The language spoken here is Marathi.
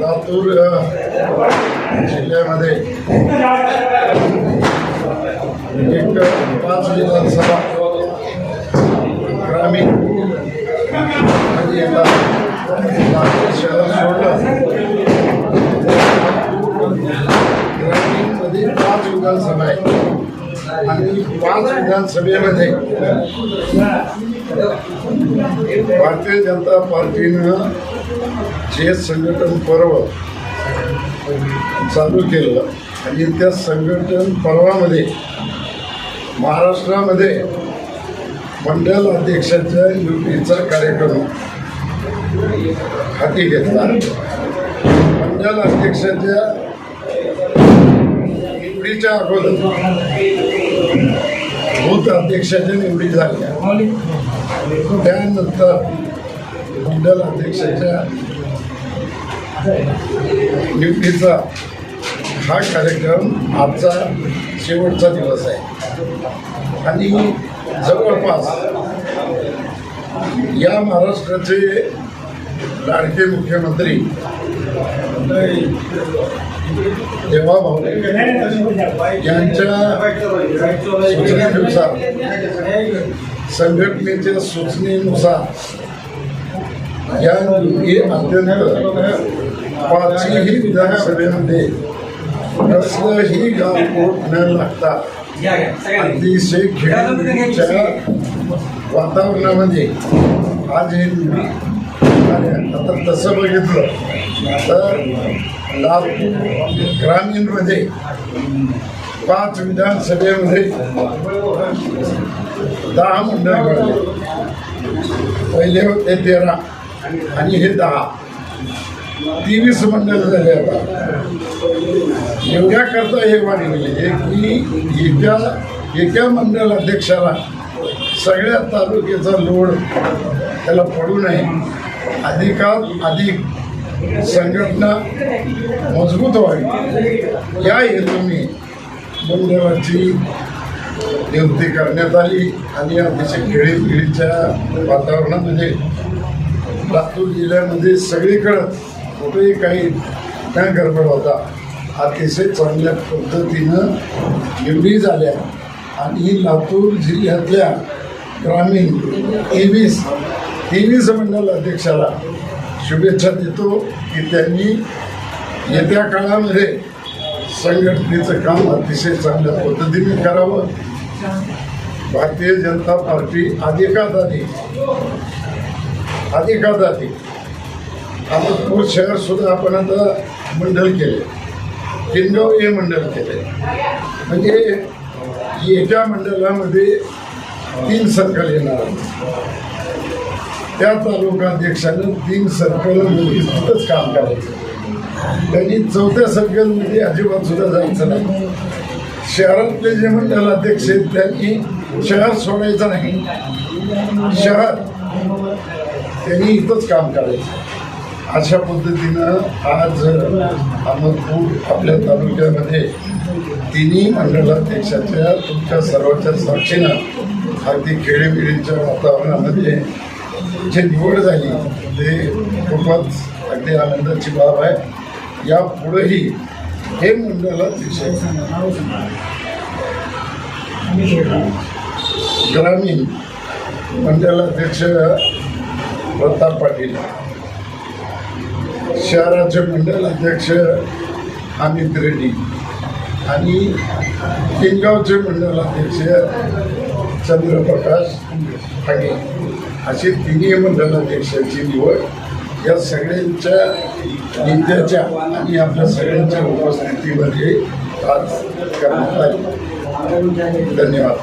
लातूर जिल्ह्यामध्ये एक पाच विधानसभा ग्रामीण आणि लातूर शहर सोडलं. ग्रामीणमध्ये पाच विधानसभा आहे पाच विधानसभेमध्ये भारतीय जनता पार्टीनं जे संघटन पर्व चालू केलं आणि त्या संघटन पर्वामध्ये महाराष्ट्रामध्ये मंडल अध्यक्षाच्या निवडीचा कार्यक्रम हाती घेतला. मंडल अध्यक्षाच्या निवडीच्या अगोदर बूथ अध्यक्षाच्या निवडी झाल्या. त्यानंतर मंडल अध्यक्षाच्या निवडीचा हा कार्यक्रम आजचा शेवटचा दिवस आहे. आणि जवळपास या महाराष्ट्राचे लाडके मुख्यमंत्री देवाभाऊ यांच्या सूचनेनुसार संघटनेच्या सूचनेनुसार या निवडी अत्यंत पाचही विधानसभेमध्ये कसलंही गावकोट न लागता अतिशय खेळीच्या वातावरणामध्ये आज हे आता तसं बघितलं तर लातूर ग्रामीणमध्ये पाच विधानसभेमध्ये दहा मंडळ पहिले होते तेरा आणि हे दहा. तेवीस मंडळ झाले आता. एवढ्या करता हे वाढले म्हणजे की एका एका मंडळ अध्यक्षाला सगळ्या तालुक्याचा लोड त्याला पडू नये. अधिकात अधिक संघटना मजबूत व्हावी. या हेतूने मंडळाची नियुक्ती करण्यात आली आणि अतिशय खेळीखेळीच्या वातावरणामध्ये म्हणजे लातूर जिल्ह्यामध्ये सगळीकडं कुठेही काही न गडबड होता अतिशय चांगल्या पद्धतीनं निवडी झाल्या. आणि लातूर जिल्ह्यातल्या ग्रामीण तेवीस तेवीस मंडल अध्यक्षाला शुभेच्छा देतो की त्यांनी येत्या काळामध्ये संघटनेचं काम अतिशय चांगल्या पद्धतीने करावं. भारतीय जनता पार्टी अधिकात अधिक आता अधिक अहमदपूर शहर सुद्धा आपण आता मंडळ केले किनगाव हे मंडल केले म्हणजे एका मंडळामध्ये तीन सर्कल येणार त्या तालुकाध्यक्षानं तीन सर्कलमध्ये तिथंच काम करायचं. त्यांनी चौथ्या सर्कलमध्ये अजिबात सुद्धा जायचं नाही. शहरातले जे मंडल अध्यक्ष आहेत त्यांनी शहर सोडायचं नाही. शहर. त्यांनी इथंच काम करायचं. अशा पद्धतीनं आज अहमदपूर आपल्या तालुक्यामध्ये तिन्ही मंडळाध्यक्षाच्या तुमच्या सर्वांच्या साक्षीनं अगदी खेळीमेळीच्या वातावरणामध्ये जे निवड झाली ते खूपच अगदी आनंदाची बाब आहे. या पुढेही हे मंडळाध्यक्ष ग्रामीण मंडळाध्यक्ष प्रताप पाटील शहराचे मंडल अध्यक्ष अमित रेड्डी आणि किनगावचे मंडल अध्यक्ष चंद्रप्रकाश ठाणे. अशी तिन्ही मंडलाध्यक्षांची निवड या सगळ्यांच्या नेत्याच्या आणि आपल्या सगळ्यांच्या उपस्थितीमध्ये आज करण्यात आली. धन्यवाद.